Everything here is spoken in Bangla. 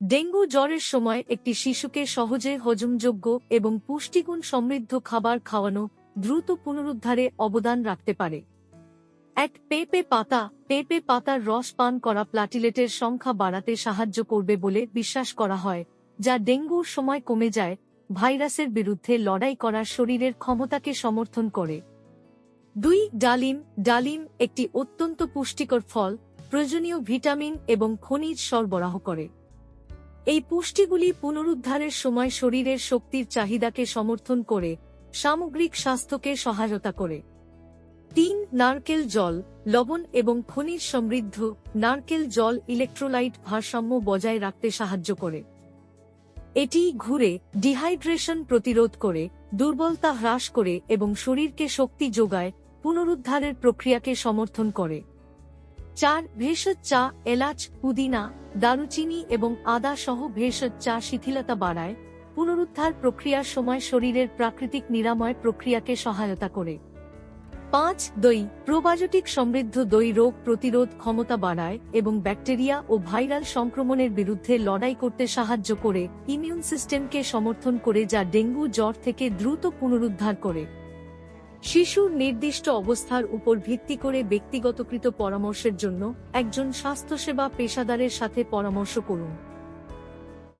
ডেঙ্গু জ্বরের সময় একটি শিশুকে সহজে হজমযোগ্য এবং পুষ্টিগুণ সমৃদ্ধ খাবার খাওয়ানো দ্রুত পুনরুদ্ধারে অবদান রাখতে পারে। এক পেঁপে পাতা, পেঁপে পাতার রস পান করা প্লাটিলেটের সংখ্যা বাড়াতে সাহায্য করবে বলে বিশ্বাস করা হয়, যা ডেঙ্গুর সময় কমে যায়, ভাইরাসের বিরুদ্ধে লড়াই করার শরীরের ক্ষমতাকে সমর্থন করে। দুই, ডালিম ডালিম একটি অত্যন্ত পুষ্টিকর ফল, প্রয়োজনীয় ভিটামিন এবং খনিজ সরবরাহ করে। এই পুষ্টিগুলি পুনরুদ্ধারের সময় শরীরের শক্তির চাহিদাকে সমর্থন করে, সামগ্রিক স্বাস্থ্যকে সহায়তা করে। তিন, নারকেল জল, লবণ এবং খনিজ সমৃদ্ধ নারকেল জল ইলেকট্রোলাইট ভারসাম্য বজায় রাখতে সাহায্য করে। এটি ঘুরে, ডিহাইড্রেশন প্রতিরোধ করে, দুর্বলতা হ্রাস করে এবং শরীরকে শক্তি যোগায়, পুনরুদ্ধারের প্রক্রিয়াকে সমর্থন করে। চার ভেষজ চা, এলাচ, পুদিনা, দারুচিনি এবং আদা সহ ভেষজ চা শিথিলতা বাড়ায়, পুনরুদ্ধার প্রক্রিয়ার সময় শরীরের প্রাকৃতিক নিরাময় প্রক্রিয়াকে সহায়তা করে। পাঁচ, দই, প্রোবায়োটিক সমৃদ্ধ দই রোগ প্রতিরোধ ক্ষমতা বাড়ায় এবং ব্যাকটেরিয়া ও ভাইরাল সংক্রমণের বিরুদ্ধে লড়াই করতে সাহায্য করে, ইমিউন সিস্টেমকে সমর্থন করে যা ডেঙ্গু জ্বর থেকে দ্রুত পুনরুদ্ধার করে। শিশুর নির্দিষ্ট অবস্থার উপর ভিত্তি করে ব্যক্তিগতকৃত পরামর্শের জন্য একজন স্বাস্থ্যসেবা পেশাদারের সাথে পরামর্শ করুন।